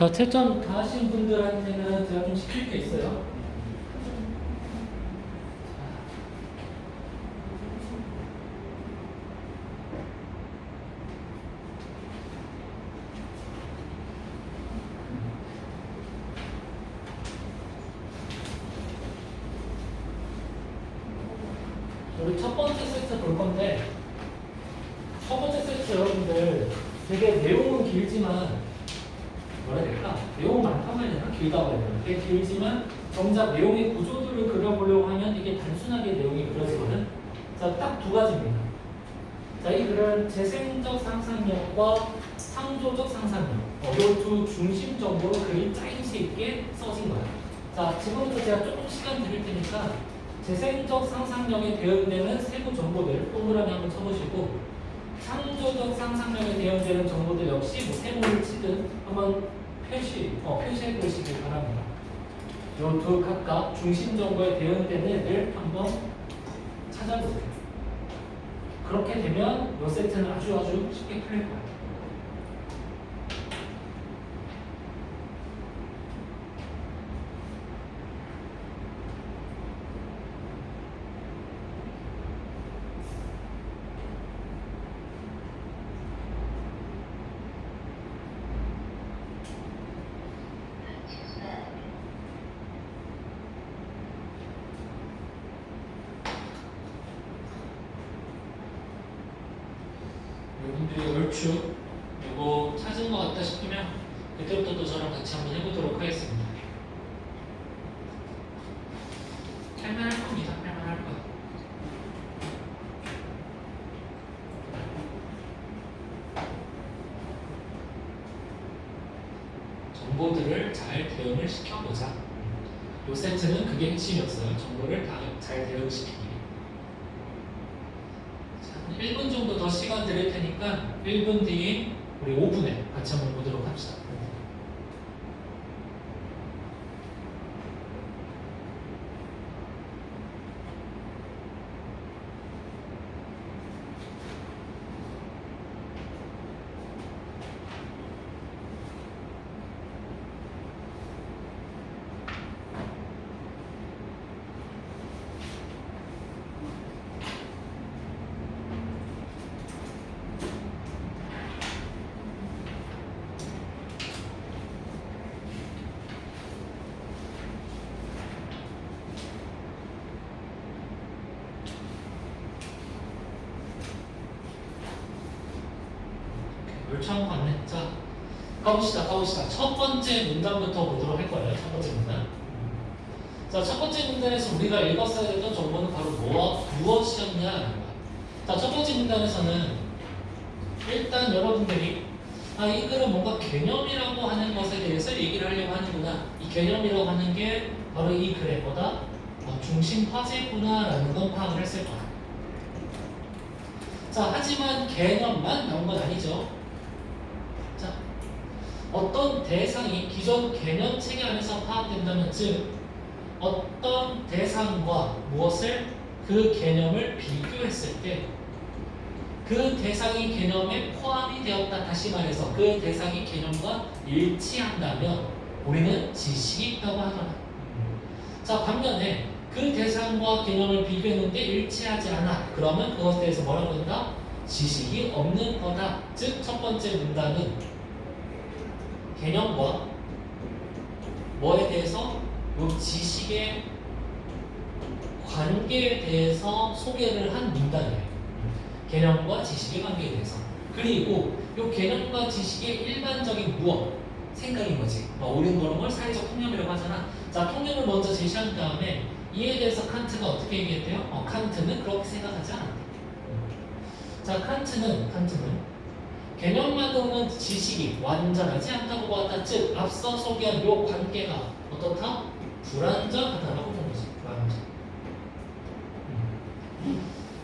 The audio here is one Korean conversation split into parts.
자, 채점 다 하신 분들한테는 제가 좀 시킬 게 있어요. 우리 첫 번째 세트 볼 건데 첫 번째 세트 여러분들 되게 내용은 길지만 뭐라 해야 될까? 내용 길다고 해야 되나? 되게 길지만 정작 내용의 구조들을 그려보려고 하면 이게 단순하게 내용이 그려지거든. 자, 딱 두 가지입니다. 자, 이 글은 재생적 상상력과 창조적 상상력. 어, 이두 중심 정보로 글이 짜임새 있게 써진 거야. 자, 지금부터 제가 조금 시간 드릴 테니까 재생적 상상력에 대응되는 세부 정보들 동그라미 한번 쳐보시고 창조적 상상력에 대응되는 정보들 역시 뭐 세모를 치든 한번 표시, 어, 표시해 보시길 바랍니다. 요두 각각 중심 정보에 대응되는 애들 한번 찾아보세요. 그렇게 되면 요 세트는 아주 아주 쉽게 풀릴 거예요. 여러분들이 얼추 이거 찾은 것 같다 싶으면 그때부터 또 저랑 같이 한번 해보도록 하겠습니다. 할만할 겁니다. 할만할 거야. 정보들을 잘 대응을 시켜보자. 요 세트는 그게 핵심이었어요. 정보를 다 잘 대응시키 기. 자, 1분 정도 더 시간 드릴 테니까 1분 뒤에 우리 5분에 같이 한번 보도록 합시다. 멸치한 것 같네. 자, 가봅시다, 가봅시다. 첫 번째 문단부터 보도록 할 거예요. 첫 번째 문단. 자, 첫 번째 문단에서 우리가 읽었어야 했던 정보는 바로 뭐, 무엇이었냐라는 거야. 자, 첫 번째 문단에서는 일단 여러분들이 아, 이 글은 뭔가 개념이라고 하는 것에 대해서 얘기를 하려고 하는구나. 이 개념이라고 하는 게 바로 이 글의 뭐다? 어, 중심 화제구나라는 건 파악을 했을 거야. 자, 하지만 개념만 나온 건 아니죠. 자, 어떤 대상이 기존 개념 체계 안에서 파악된다면 즉 어떤 대상과 무엇을 그 개념을 비교했을 때 그 대상이 개념에 포함이 되었다 다시 말해서 그 대상이 개념과 일치한다면 우리는 지식이 있다고 하더라. 자 반면에 그 대상과 개념을 비교했는데 일치하지 않아 그러면 그것에 대해서 뭐라고 한다? 지식이 없는 거다. 즉 첫 번째 문단은 개념과 뭐에 대해서 요 지식의 관계에 대해서 소개를 한 문단이에요. 개념과 지식의 관계에 대해서. 그리고 요 개념과 지식의 일반적인 무엇 생각인 거지. 뭐 옳은 거는 걸 사회적 통념이라고 하잖아. 자, 통념을 먼저 제시한 다음에 이에 대해서 칸트가 어떻게 얘기했대요? 어, 칸트는 그렇게 생각하지 않았대. 자, 칸트는 칸트는 개념만으로는 지식이 완전하지 않다고 보았다. 즉, 앞서 소개한 요 관계가 어떻다? 불완전하다라고 본 거지. 불완전.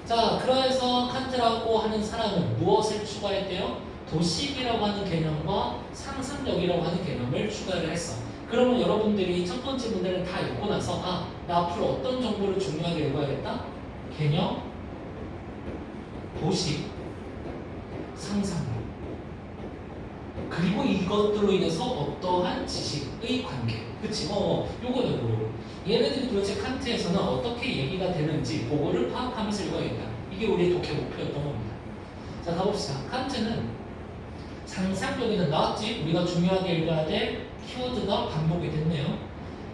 자, 그래서 칸트라고 하는 사람은 무엇을 추가했대요? 도식이라고 하는 개념과 상상력이라고 하는 개념을 추가를 했어. 그러면 여러분들이 첫 번째 문제를 다 읽고 나서 아, 나 앞으로 어떤 정보를 중요하게 읽어야겠다? 개념, 도식, 상상력. 그리고 이것들로 인해서 어떠한 지식의 관계. 그치? 어, 요거는 요거. 얘네들이 도대체 칸트에서는 어떻게 얘기가 되는지 그거를 파악하면서 읽어야겠다. 이게 우리의 독해 목표였던 겁니다. 자, 가봅시다. 칸트는 상상력에는 나왔지? 우리가 중요하게 읽어야 될 키워드가 반복이 됐네요.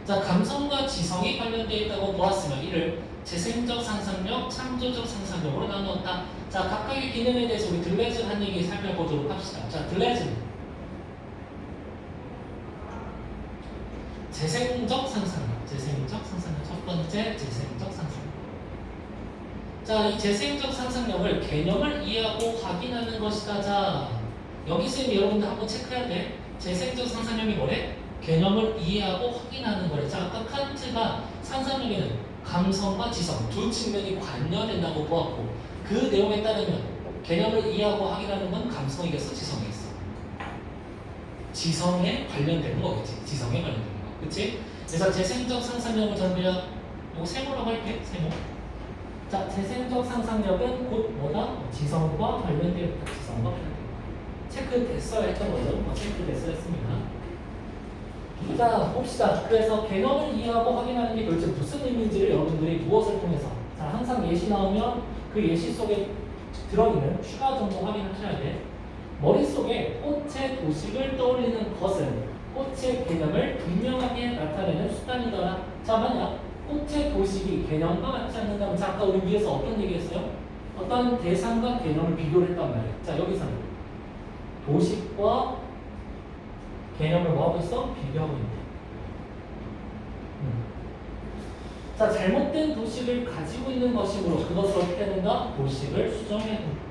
자, 감성과 지성이 관련되어 있다고 보았으면 이를 재생적 상상력, 창조적 상상력으로 나누었다. 자, 각각의 기능에 대해서 우리 들레즈 한 얘기 살펴보도록 합시다. 자, 들레즈는 재생적 상상력, 재생적 상상력 첫 번째 재생적 상상력. 자, 이 재생적 상상력을 개념을 이해하고 확인하는 것이다. 자, 여기 쌤이 여러분들 한번 체크해야 돼. 재생적 상상력이 뭐래? 개념을 이해하고 확인하는 거래. 자, 아까 칸트가 상상력에는 감성과 지성 두 측면이 관련된다고 보았고 그 내용에 따르면 개념을 이해하고 확인하는 건 감성이겠어, 지성이겠어? 지성에 관련되는 거겠지. 지성에 관련되는 거. 그치? 그래서 재생적 상상력을 전비야 뭐 세모라고 할게. 세모. 자, 재생적 상상력은 곧 뭐다? 지성과 관련되어 있다. 지성과 관련되어 있다. 체크됐어야 했던 거죠. 어, 체크됐어야 했습니다. 자, 봅시다. 그래서 개념을 이해하고 확인하는 게 도대체 무슨 의미인지를 여러분들이 무엇을 통해서 자, 항상 예시 나오면 그 예시 속에 들어있는 추가 정보 확인하셔야 돼. 머릿속에 꽃의 도식을 떠올리는 것은 꽃의 개념을 분명하게 나타내는 수단이더라. 자, 만약 꽃의 도식이 개념과 같지 않는다면 자, 아까 우리 위에서 어떤 얘기했어요? 어떤 대상과 개념을 비교를 했단 말이에요. 자, 여기서는 도식과 개념을 뭐하고 있어? 비교하고 있다. 음. 자, 잘못된 도식을 가지고 있는 것이므로 그것을 어떻게 된다? 도식을 수정해야 된다.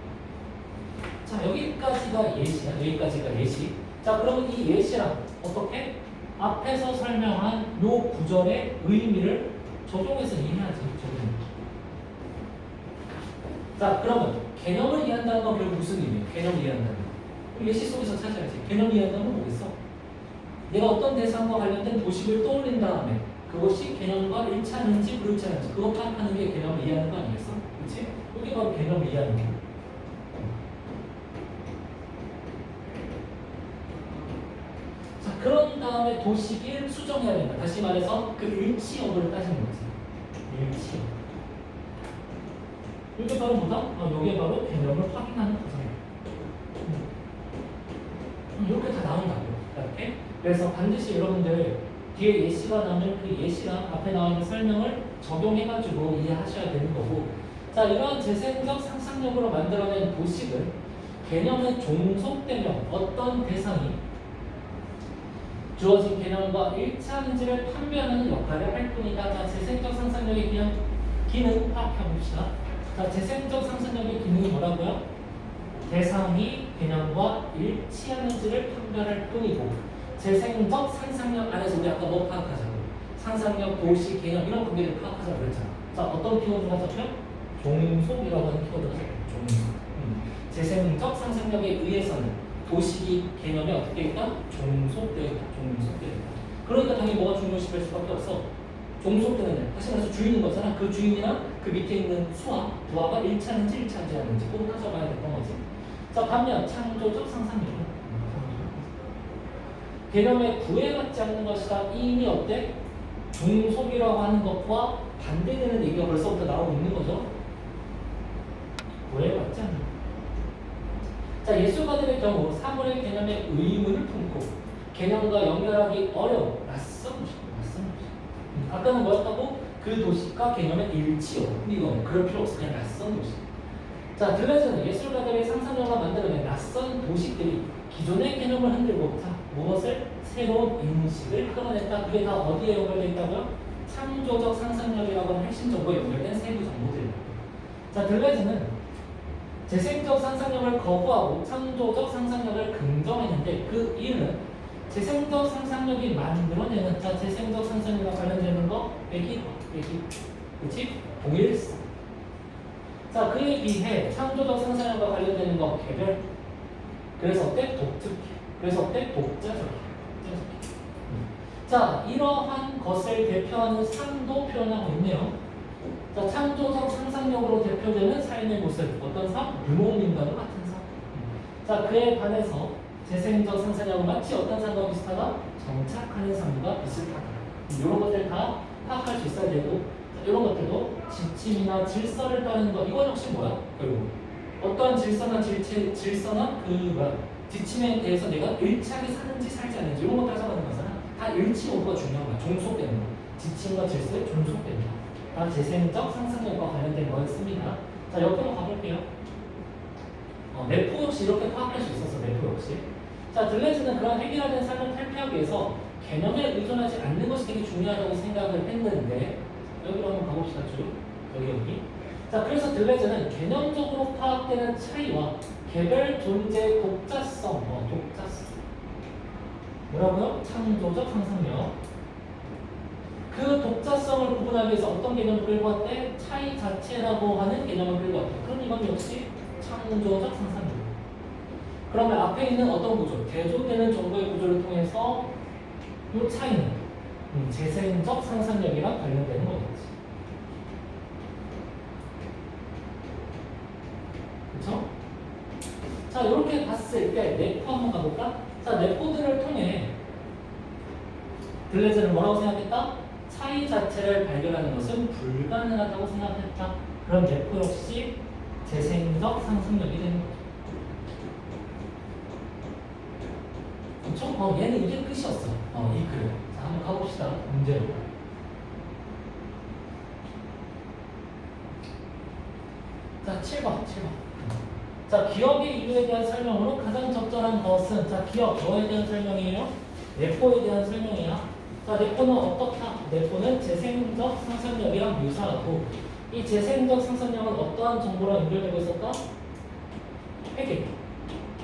자, 여기까지가 예시야. 여기까지가 예시. 자, 그러면 이 예시랑 어떻게? 앞에서 설명한 요 구절의 의미를 적용해서 이해하지. 적용. 자, 그러면 개념을 이해한다는 건 결국 무슨 의미예요? 개념을 이해한다는 거. 예시 속에서 찾아야지. 개념 이해한다는 건 뭐겠어? 내가 어떤 대상과 관련된 도식을 떠올린 다음에 그것이 개념과 일치하는지 불일치하는지 그것 파악하는 게 개념을 이해하는 거 아니겠어? 그렇지? 이게 바로 개념을 이해하는 거야. 자, 그런 다음에 도식을 수정해야 된다. 다시 말해서 그 일치 여부를 따지는 거지. 일치 여부. 이게 바로 뭐다? 어, 이게 바로 개념을 확인하는 과정이야. 음. 음, 이렇게 다 나온다고. 이렇게. 그래서 반드시 여러분들 뒤에 예시가 나오면 그 예시랑 앞에 나와 있는 설명을 적용해가지고 이해하셔야 되는 거고. 자, 이러한 재생적 상상력으로 만들어낸 도식은 개념에 종속되면 어떤 대상이 주어진 개념과 일치하는지를 판별하는 역할을 할 뿐이다. 자, 재생적 상상력의 기능 파악해 봅시다. 자, 재생적 상상력의 기능이 뭐라고요? 대상이 개념과 일치하는지를 판별할 뿐이고 재생적 상상력 안에서 우리 아까 뭐 파악하자고? 상상력, 도시, 개념 이런 관계를 파악하자고 그랬잖아. 자, 어떤 키워드가 잡혀? 종속이라고 하는 키워드가 잡혀. 종속. 음. 재생적 상상력에 의해서는 도식이 개념이 어떻게 있다? 종속되어 있다. 그러니까 당연히 뭐가 중요시할 수밖에 없어. 종속되는 애. 다시 말해서 주인인 거잖아. 그 주인이랑 그 밑에 있는 수와 부하가 일치하는지 일치하지 않는지 꼭 따져봐야 됐던 거지. 자, 반면 창조적 상상력은 개념에 구애받지 않는 것이다. 이미 어때? 종속이라고 하는 것과 반대되는 얘기가 벌써부터 나오고 있는 거죠. 구애받지 않는 것. 자, 예술가들의 경우 사물의 개념에 의문을 품고 개념과 연결하기 어려운 낯선 도시, 낯선 도시. 음, 아까는 뭐였다고? 그 도시과 개념의 일치요. 이거 그럴 필요 없어. 그냥 낯선 도시. 자, 들레즈는 예술가들의 상상력과 만들어낸 낯선 도시들이 기존의 개념을 흔들고 자, 무엇을 새로운 인식을 끌어냈다. 그게 다 어디에 연결되어 있다고요? 창조적 상상력이라고 하는 핵심 정보에 연결된 세부 정보들. 자, 들레즈는 재생적 상상력을 거부하고 창조적 상상력을 긍정했는데 그 이유는 재생적 상상력이 만들어내는 자 재생적 상상력과 관련되는 거 빼기 빼기 그렇지 동일성 자 그에 비해 창조적 상상력과 관련되는 거 개별 그래서 어때 독특해 그래서 어때 독자적이야 독자적이야. 음. 자 이러한 것을 대표하는 상도 표현하고 있네요. 자, 창조적 상상력으로 대표되는 삶의 모습 어떤 삶? 유목민과도 같은 삶. 자, 그에 반해서 재생적 상상력은 마치 어떤 산과 비슷하다? 정착하는 산과 비슷하다. 이런 것들 다 파악할 수 있어야 되고 이런 것들도 지침이나 질서를 따르는 것 이건 역시 뭐야? 결국 어떠한 질서나 질체, 질서나 그 뭐야 지침에 대해서 내가 일치하게 사는지 살지 않는지 이런 거 따져가는 거잖아. 다 일치 오가 중요한 거야. 종속되는 거. 지침과 질서에 종속되는 거. 다 재생적 상상력과 관련된 거였습니다. 자 옆으로 가볼게요. 어, 내포 역시 이렇게 파악할 수 있었어. 내포 역시. 자 들레즈는 그런 해결화된 삶을 탈피하기 위해서 개념에 의존하지 않는 것이 되게 중요하다고 생각을 했는데 여기로 한번 가봅시다 쭉 여기 여기 자 그래서 들레즈는 개념적으로 파악되는 차이와 개별 존재의 독자성 어, 독자성 뭐라고요? 창조적 상상력 그 독자성을 구분하기 위해서 어떤 개념을 끌고 왔대? 차이 자체라고 하는 개념을 끌고 왔대 그럼 이건 역시 창조적 상상력 그러면 앞에 있는 어떤 구조 대조되는 정보의 구조를 통해서 이 차이는 음, 재생적 상상력이랑 관련되는 거겠지. 그렇죠? 자, 이렇게 봤을 때 내포 한번 가볼까? 자, 내포들을 통해 블레즈는 뭐라고 생각했다? 차이 자체를 발견하는 것은 불가능하다고 생각했다. 그럼 내포 역시 재생적 상상력이 되는 거죠. 그렇죠? 어, 얘는 이게 끝이었어. 어, 이 글. 자, 한번 가봅시다. 문제로. 자, 7번, 7번. 자, 기업의 이유에 대한 설명으로 가장 적절한 것은 자, 기업 뭐에 대한 설명이에요? 내포에 대한 설명이야. 자, 내포는 어떻다? 내포는 재생적 상상력이랑 유사하고 이 재생적 상상력은 어떠한 정보랑 연결되고 있었다? 회계.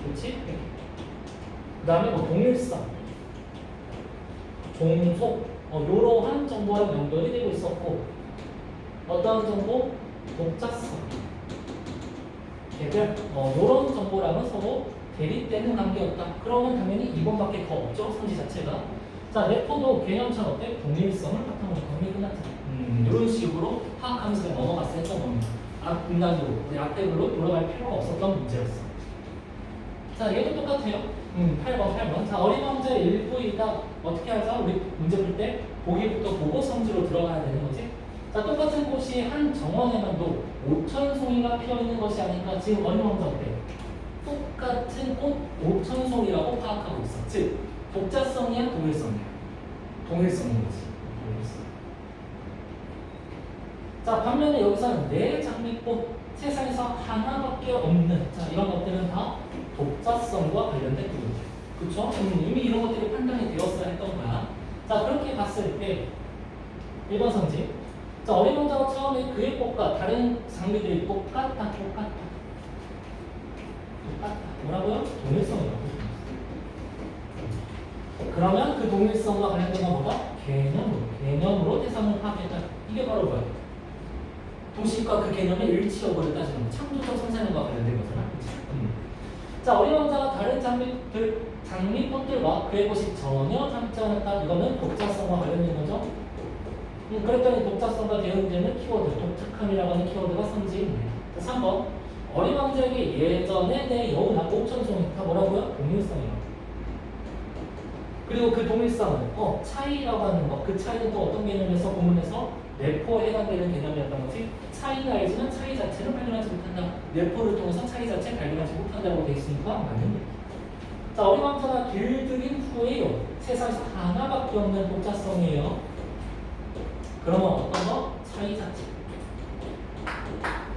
그렇지? 회계. 그 다음에 뭐 동일성, 종속, 어, 이러한 정보랑 연결이 되고 있었고 어떠한 정보? 독자성, 개별, 어, 이런 정보랑은 서로 대립되는 관계였다. 그러면 당연히 2번밖에 더 없죠, 선지 자체가. 자, 레포도 개념처럼 어때? 동일성을 바탕으로 검이 끝났잖아. 음, 이런 식으로 파악하면서 그냥 넘어갔어 했던 겁니다. 앞 분단으로, 우리 앞대별로 돌아갈 필요가 없었던 문제였어. 자, 얘도 똑같아요. 음, 8번, 8번. 자, 어린 왕자 일부이다. 어떻게 하자? 우리 문제 풀 때 보기부터 보고 성지로 들어가야 되는 거지. 자, 똑같은 곳이 한 정원에만도 5천 송이가 피어 있는 것이 아닌가. 지금 어린 왕자 어때? 똑같은 꽃 5천 송이라고 파악하고 있어. 즉, 독자성이야, 동일성이야? 동일성인 거지. 동일성. 자, 반면에 여기서는 네 장미꽃 세상에서 하나밖에 없는 자 이런 것들은 다 독자성과 관련된 부분이죠. 그렇죠? 음, 이미 이런 것들이 판단이 되었어야 했던 거야. 자 그렇게 봤을 때 1번 성지 자 어린 왕자가 처음에 그의 꽃과 다른 장미들이 똑같다 똑같다 똑같다 뭐라고요? 동일성이라고 그러면 그 동일성과 관련된 건 뭐다? 개념으로 개념으로 대상을 파악했다 이게 바로 뭐야? 도식과 그 개념의 일치 여부를 따지는 거. 창조적 상상력과 관련된 거잖아. 음. 자, 어린 왕자가 다른 장미들, 장미꽃들과 그의 곳이 전혀 않았다. 이거는 독자성과 관련된 거죠. 음, 그랬더니 독자성과 대응되는 키워드, 독특함이라고 하는 키워드가. 자, 3번. 어린 왕자에게 예전에 내 여우나 옥천송이 다 뭐라고요? 동일성이요. 그리고 그 동일성은 어, 차이라고 하는 것, 그 차이는 또 어떤 개념에서 구문에서 내포에 해당되는 개념이었던 거지? 차이가 알지만 차이 자체를 발견하지 못한다. 내포를 통해서 차이 자체를 발견하지 못한다고 되어 있으니까 맞는 거예요. 자 왕자가 길들인 후에요 세상에서 하나밖에 없는 독자성이에요. 그러면 어떤 거? 차이 자체.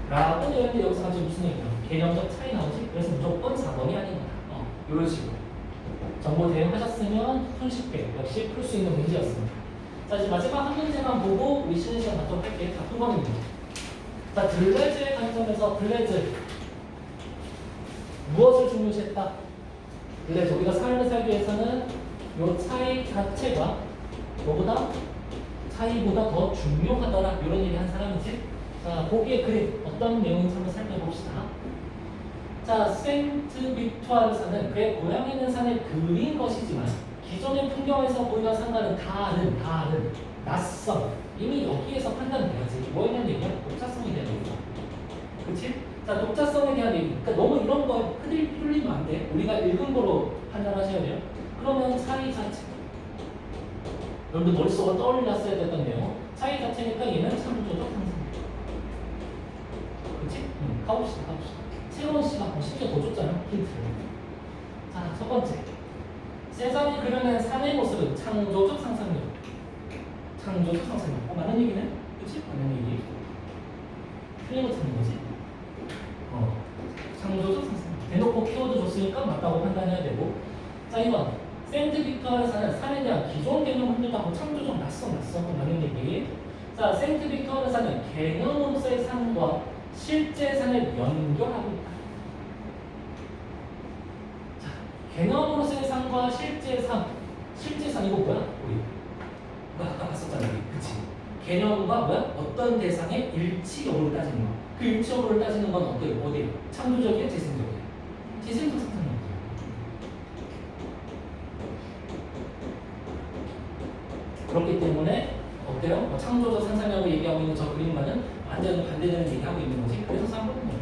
라고 되어 있는데 여기서 가지고 무슨 얘기야 개념적 차이 나오지? 그래서 무조건 4번이 아닌 거다. 어, 이런 식으로 정보 대응하셨으면 손쉽게 역시 풀 수 있는 문제였습니다 자 이제 마지막 한 문제만 보고 우리 쉬는 시간 갖도록 할게요. 자, 후반입니다. 자, 들레즈의 관점에서 들레즈 무엇을 중요시했다? 들레즈 우리가 삶을 살기 위해서는 요 차이 자체가 뭐보다 차이보다 더 중요하더라 이런 얘기 한 사람이지. 자, 거기에 그림 어떤 내용인지 한번 살펴봅시다. 자, 세인트 빅투아르 산은 그의 고향에 있는 산을 그린 것이지만 기존의 풍경에서 보이던 상과는 다른, 다른, 낯선. 이미 여기에서 판단돼야지. 대한 얘기야? 독자성에 대한 얘기야. 그치? 자, 독자성에 대한 얘기. 그러니까 너무 이런 거 흔들, 흔들리면 안 돼. 우리가 읽은 거로 판단하셔야 돼요. 그러면 차이 자체. 여러분들 머릿속에 떠올렸어야 됐던 내용. 차이 자체니까 얘는 창조적 상승. 그치? 응, 가봅시다, 가봅시다. 시각, 뭐 심지어 더 줬잖아, 힌트를. 자, 첫 번째. 세상이 그려낸 산의 모습은 창조적 상상력. 창조적 상상력. 어, 맞는 얘기네? 그치? 맞는 얘기. 틀린 거 찾는 거지? 어. 창조적 상상력. 대놓고 키워드 줬으니까 맞다고 판단해야 되고. 자, 2번. 샌드 빅터에서는 산에 대한 기존 개념 흔들다고 창조 적 낯선 낯선 거 맞는 얘기. 자, 샌드 빅터에서는 개념으로서의 산과 실제 산을 연결하고 있다. 자, 개념으로서의 산과 실제 산. 실제 산 이거 뭐야? 우리 뭐 아까 봤었잖아, 우리. 그치? 개념과 뭐야? 어떤 대상의 일치 여부를 따지는 거. 그 일치 여부를 따지는 건 어때요? 어디요? 창조적이야, 재생적이야? 재생적 상상력이야. 그렇기 때문에 어때요? 뭐 창조적 상상력을 얘기하고 있는 저 그림과는 완전 반대되는 얘기하고 있는 거지. 그래서 쌍꺼풀 겁니다.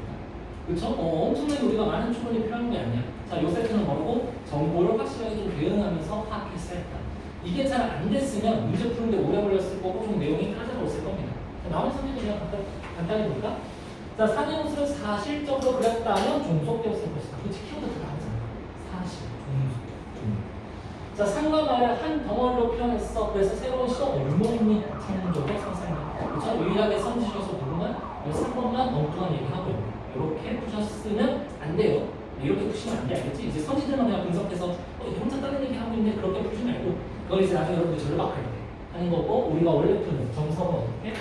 그쵸? 어, 엄청나게 우리가 많은 추론이 필요한 게 아니야. 자, 요 세트는 뭐라고? 정보를 확실하게 좀 대응하면서 파악했어야 했다. 이게 잘 안 됐으면 문제 푸는데 오래 걸렸을 거고 좀 내용이 까다로웠을 겁니다. 자, 나머지 선생님 그냥 간단, 간단히 볼까? 자, 모습을 사실적으로 그렸다면 종속되었을 것이다. 그치? 키워드 들어가잖아. 사실, 종속. 음. 자, 산과 말을 한 덩어리로 표현했어. 그래서 새로운 시도 얼마니 창조적 상상력. 그쵸? 유일하게 선지셔서 부르면 이 3번만 엉뚱한 얘기하고 이렇게 푸셨으면 안 돼요. 네, 이렇게 푸시면 안 돼. 알겠지? 이제 선지들만 그냥 분석해서 어, 이게 혼자 다른 얘기 하고 있는데 그렇게 푸지 말고 그걸 이제 나중에 여러분들 절박할 때 하는 거고 우리가 원래 푸는 정석은 어떻게?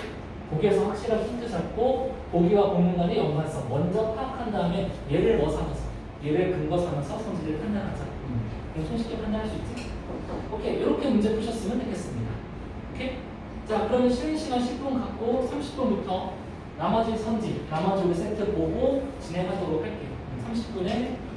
보기에서 확실한 힌트 잡고 보기와 본문 간의 연관성 먼저 파악한 다음에 얘를 뭐 삼아서 얘를 근거 삼아서 선지를 판단하자. 음. 그럼 손쉽게 판단할 수 있지? 오케이 이렇게 문제 푸셨으면 되겠습니다. 오케이? 자 그러면 쉬는 시간 10분 갖고 30분부터 나머지 선지, 나머지 우리 세트 보고 진행하도록 할게요. 30분에